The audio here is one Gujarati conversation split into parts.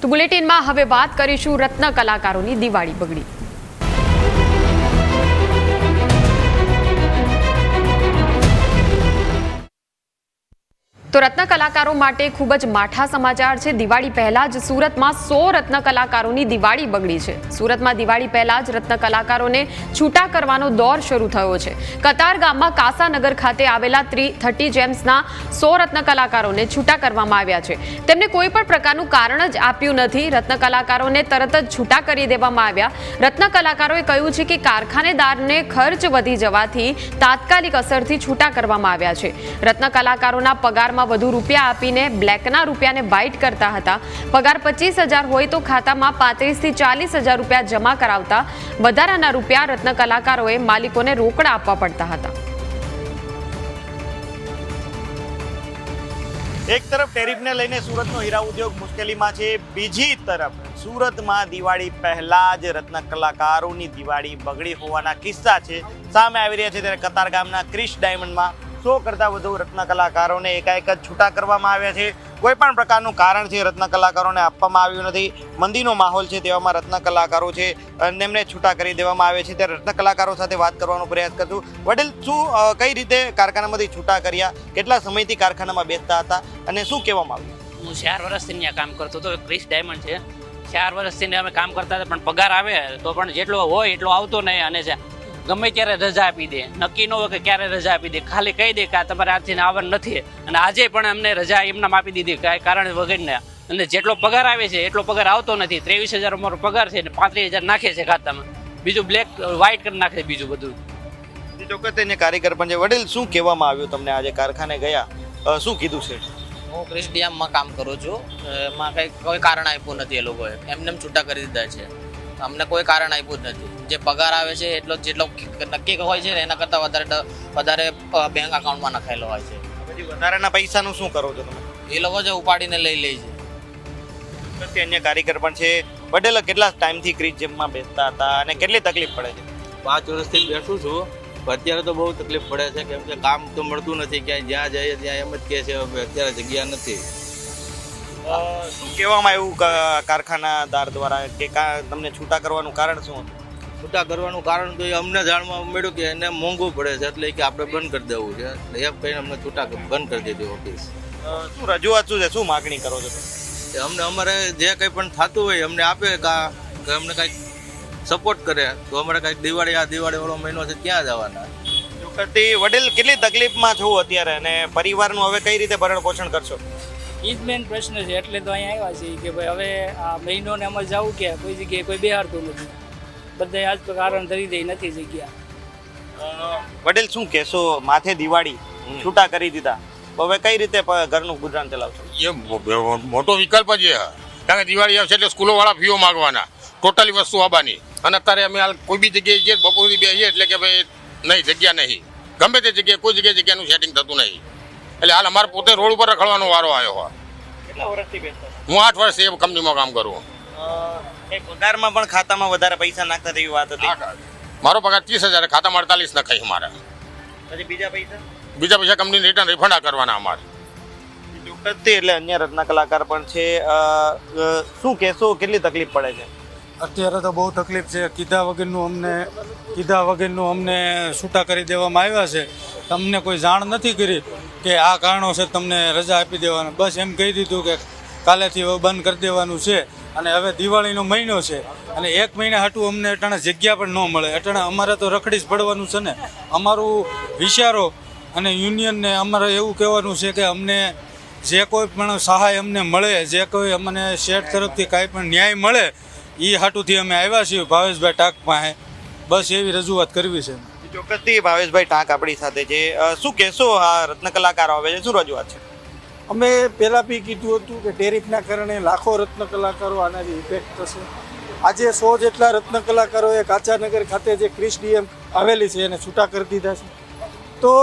તો બુલેટિનમાં હવે વાત કરીશું રત્ન કલાકારોની દિવાળી બગડી. તો રત્ન કલાકારો માટે ખૂબ જ માઠા સમાચાર છે. દિવાળી પહેલા જ સુરતમાં સો રત્ન કલાકારોની દિવાળી બગડી છે. સુરતમાં દિવાળી પહેલા જ રત્ન કલાકારોને છૂટા કરવાનો દોર શરૂ થયો છે. કતાર ગામમાં કાસાનગર ખાતે આવેલા ત્રી થર્ટી જેમ્સના સો રત્ન કલાકારોને છૂટા કરવામાં આવ્યા છે. તેમને કોઈ પણ પ્રકારનું કારણ જ આપ્યું નથી. રત્ન કલાકારોને તરત જ છૂટા કરી દેવામાં આવ્યા. રત્ન કલાકારોએ કહ્યું છે કે કારખાનેદારને ખર્ચ વધી જવાથી તાત્કાલિક અસરથી છૂટા કરવામાં આવ્યા છે. રત્ન કલાકારોના પગારમાં વધુ રૂપિયા આપીને બ્લેકના રૂપિયાને વ્હાઇટ કરતા હતા. પગાર પચીસ હોય તો ખાતામાં પાંત્રીસથી ચાલીસ રૂપિયા જમા કરાવતા વધારાના રૂપિયા રત્ન કલાકારોએ માલિકોને રોકડા આપવા પડતા હતા. એક તરફ ટેરિફને લઈને સુરતનો હીરા ઉદ્યોગ મુશ્કેલીમાં છે, બીજી તરફ સુરતમાં દિવાળી પહેલા જ રત્ન કલાકારોની દિવાળી બગડી હોવાના કિસ્સા છે. સામે આવી રહ્યા છે ત્યારે કતાર ગામના ક્રિશ ડાયમંડમાં સો કરતાં વધુ રત્ન કલાકારોને એકાએક જ છૂટા કરવામાં આવ્યા છે? કોઈ પણ પ્રકારનું કારણ છે રત્ન કલાકારોને આપવામાં આવ્યું નથી. મંદીનો માહોલ છે તેવામાં રત્ન કલાકારો છે એમને છૂટા કરી દેવામાં આવે છે. ત્યારે રત્ન કલાકારો સાથે વાત કરવાનો પ્રયાસ કરશું. વડીલ, શું કઈ રીતે કારખાનામાંથી છૂટા કર્યા? કેટલા સમયથી કારખાનામાં બેસતા હતા? અને શું કહેવામાં આવ્યું? હું ચાર વર્ષથી ત્યાં કામ કરતો હતો. ક્રિસ ડાયમંડ છે. ચાર વર્ષથી અમે કામ કરતા હતા, પણ પગાર આવે તો પણ જેટલો હોય એટલો આવતો નહીં. અને ગમે ત્યારે રજા આપી દે નક્કી ન હોય કે ક્યારે રજા આપી દે ખાલી કહી દે કે તમારે આજથી આવવાનું નથી. અને આજે પણ અમને રજા એમને આપી દીધી કાંઈ કારણ વગરને. અને જેટલો પગાર આવે છે એટલો પગાર આવતો નથી. ત્રેવીસ હજાર અમારો પગાર છે અને પાંત્રીસ હજાર નાખે છે ખાતામાં. બીજું બ્લેક વ્હાઇટ કરી નાખે બીજું બધું. ચોક્કસ તેને કારીગર પણ છે. વડીલ શું કહેવામાં આવ્યું તમને આજે કારખાને ગયા? શું કીધું છે? હું ક્રિસ્ટિયમમાં કામ કરું છું. એમાં કંઈ કોઈ કારણ આપ્યું નથી એ લોકોએ. એમને એમ છૂટા કરી દીધા છે. અમને કોઈ કારણ આપ્યું જ નથી. જે પગાર આવે છે એટલો જેટલો નક્કી હોય છે ને એના કરતાં વધારે વધારે બેંક અકાઉન્ટમાં નખાયેલો હોય છે. પછી વધારાના પૈસાનું શું કરો છો તમે? એ લોકો જે ઉપાડીને લઈ લે છે. પછી અન્ય કારીગર પણ છે. પટેલ કેટલા ટાઈમથી ક્રિક જેમમાં બેસતા હતા અને કેટલી તકલીફ પડે છે? પાંચ વર્ષથી બેસું છું. અત્યારે તો બહુ તકલીફ પડે છે કેમ કે કામ તો મળતું નથી. ક્યાંય જ્યાં જઈએ ત્યાં એમ જ કહે છે અત્યારે જગ્યા નથી. શું કહેવામાં આવ્યું કારખાનાદાર દ્વારા કે તમને છૂટા કરવાનું કારણ શું હતું? છૂટા કરવાનું કારણ તો એ અમને જાણવા મળ્યું કે એને મોંઘું પડે છે એટલે કે આપણે બંધ કરી દેવું છે. એટલે એમ કહીને અમને છૂટા બંધ કરી દીધી ઓફિસ શું રજૂઆત શું છે? શું માગણી કરો છો કે અમને અમારે જે કંઈ પણ થતું હોય અમને આપે કા કે અમને કાંઈક સપોર્ટ કરે. તો અમારે કાંઈક દિવાળી આ દિવાળી વાળો મહિનો છે ત્યાં જવાના. ચોક્કસથી વડીલ કેટલી તકલીફમાં છું અત્યારે અને પરિવારનું હવે કઈ રીતે ભરણ પોષણ કરશો? એ જ મેન પ્રશ્ન છે. એટલે તો અહીંયા આવ્યા છીએ કે ભાઈ હવે આ મહિનોને અમારે જવું કે કોઈ જગ્યાએ કોઈ બેહારતું નથી. બધા આજ તો કારણ ધરી દઈ નથી જગ્યા. વડીલ શું કહેશો? માથે દિવાળી છૂટા કરી દીધા. હવે કઈ રીતે ઘરનું ગુજરાન ચલાવશો? એ મોટો વિકલ્પ જ છે કારણ કે દિવાળી આવશે એટલે સ્કૂલો વાળા ફીઓ માંગવાના. ટોટલી વસ્તુ આવવાની અને અત્યારે અમે હાલ કોઈ બી જગ્યાએ જઈએ બપોરથી બેસીએ એટલે કે ભાઈ નહીં જગ્યા નહીં. ગમે તે જગ્યાએ કોઈ જગ્યાએ જગ્યાનું સેટિંગ થતું નહીં. એટલે હાલ અમારે પોતે રોડ ઉપર રખડવાનો વારો આવ્યો હોય. કેટલા વર્ષથી હું આઠ વર્ષથી એ કંપનીમાં કામ કરું. પગારમાં પણ ખાતામાં વધારે પૈસા નાખતા તેવી વાત હતી. મારો પગાર ત્રીસ હજાર ખાતામાં અડતાલીસ નખાય મારે. પછી બીજા પૈસા? બીજા પૈસા કંપનીને રિટર્ન રિફંડ કરવાના અમારે. ચોક્કસથી એટલે અન્ય રત્ન કલાકાર પણ છે. શું કહેશો? કેટલી તકલીફ પડે છે? અત્યારે તો બહુ તકલીફ છે. કીધા વગરનું અમને, કીધા વગરનું અમને છૂટા કરી દેવામાં આવ્યા છે. તમને કોઈ જાણ નથી કરી કે આ કારણો છે તમને રજા આપી દેવાના. બસ એમ કહી દીધું કે કાલેથી હવે બંધ કરી દેવાનું છે અને હવે દિવાળીનો મહિનો છે અને એક મહિના હાટું અમને અટાણે જગ્યા પણ ન મળે. અટાણે અમારે તો રખડી જ પડવાનું છે ને. અમારું વિચારો અને યુનિયનને અમારે એવું કહેવાનું છે કે અમને જે કોઈ પણ સહાય અમને મળે, જે કોઈ અમને શેઠ તરફથી કાંઈ પણ ન્યાય મળે એ હાટુથી અમે આવ્યા છીએ ભાવેશભાઈ ટાંક પાસે. બસ એવી રજૂઆત કરવી છે. ચોક્કસથી ભાવેશભાઈ ટાંક આપણી સાથે છે. શું કહેશો આ રત્ન કલાકારો આવે છે? શું રજૂઆત છે? અમે પહેલાં બી કીધું હતું કે ટેરિફના કારણે લાખો રત્ન કલાકારો આનાથી ઇફેક્ટ થશે. આજે સો જેટલા રત્ન કલાકારોએ કાચાનગર ખાતે જે ક્રિસ ડીએમ આવેલી છે એને છૂટા કરી દીધા છે. તો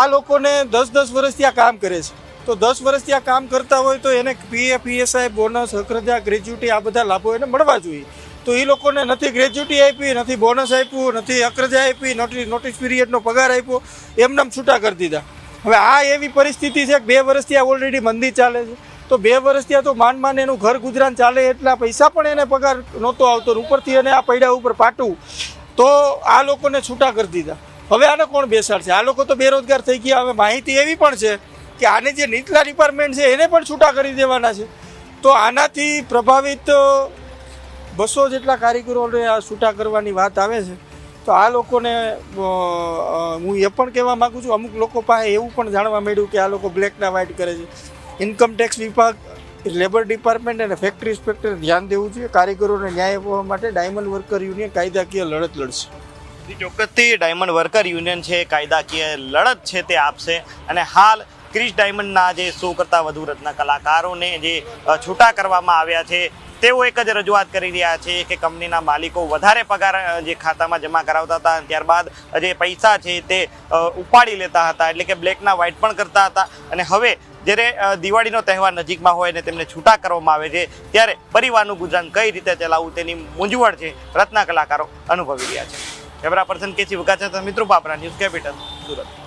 આ લોકોને દસ દસ વર્ષથી આ કામ કરે છે. તો દસ વર્ષથી આ કામ કરતા હોય તો એને પીએ પીએસઆઈ બોનસ અખરજા ગ્રેજ્યુટી આ બધા લાભો એને મળવા જોઈએ. તો એ લોકોને નથી ગ્રેજ્યુટી આપી, નથી બોનસ આપ્યું, નથી અક્રજા આપી નોટિસ નોટિસ પીરિયડનો પગાર આપ્યો, એમનામ છૂટા કરી દીધા. હવે આ એવી પરિસ્થિતિ છે કે બે વર્ષથી આ ઓલરેડી મંદી ચાલે છે. તો બે વર્ષ ત્યાં તો માંડ માંડ એનું ઘર ગુજરાન ચાલે, એટલા પૈસા પણ એને પગાર નહોતો આવતો ઉપરથી એને આ પૈડા ઉપર પાટવું તો આ લોકોને છૂટા કરી દીધા. હવે આને કોણ બેસાડશે? આ લોકો તો બેરોજગાર થઈ ગયા. હવે માહિતી એવી પણ છે કે આને જે નીચલા ડિપાર્ટમેન્ટ છે એને પણ છૂટા કરી દેવાના છે. તો આનાથી પ્રભાવિત બસો જેટલા કારીગરોને આ છૂટા કરવાની વાત આવે છે. તો આ લોકોને હું એ પણ કહેવા માગું છું, અમુક લોકો પાસે એવું પણ જાણવા મળ્યું કે આ લોકો બ્લેકના વ્હાઇટ કરે છે. ઇન્કમ ટેક્સ વિભાગ, લેબર ડિપાર્ટમેન્ટ અને ફેક્ટરી ઇન્સ્પેક્ટરે ધ્યાન દેવું જોઈએ. કારીગરોને ન્યાય આપવા માટે ડાયમંડ વર્કર યુનિયન કાયદાકીય લડત લડશે. ચોક્કસથી ડાયમંડ વર્કર યુનિયન છે, કાયદાકીય લડત છે તે આપશે. અને હાલ ક્રિશ ડાયમંડના જે સો કરતાં વધુ રત્ન કલાકારોને જે છૂટા કરવામાં આવ્યા છે, તેઓ એક જ રજૂઆત કરી રહ્યા છે કે કંપનીના માલિકો વધારે પગાર જે ખાતામાં જમા કરાવતા હતા ત્યારબાદ જે પૈસા છે તે ઉપાડી લેતા હતા એટલે કે બ્લેકના વ્હાઇટ પણ કરતા હતા અને હવે જ્યારે દિવાળીનો તહેવાર નજીકમાં હોય અને તેમને છૂટા કરવામાં આવે છે, ત્યારે પરિવારનું ગુજરાન કઈ રીતે ચલાવવું તેની મૂંઝવણ છે, રત્ના કલાકારો અનુભવી રહ્યા છે. કેમેરા પર્સન કેસી વગાચા મિત્રો બાપરા ન્યૂઝ કેપિટલ, સુરત.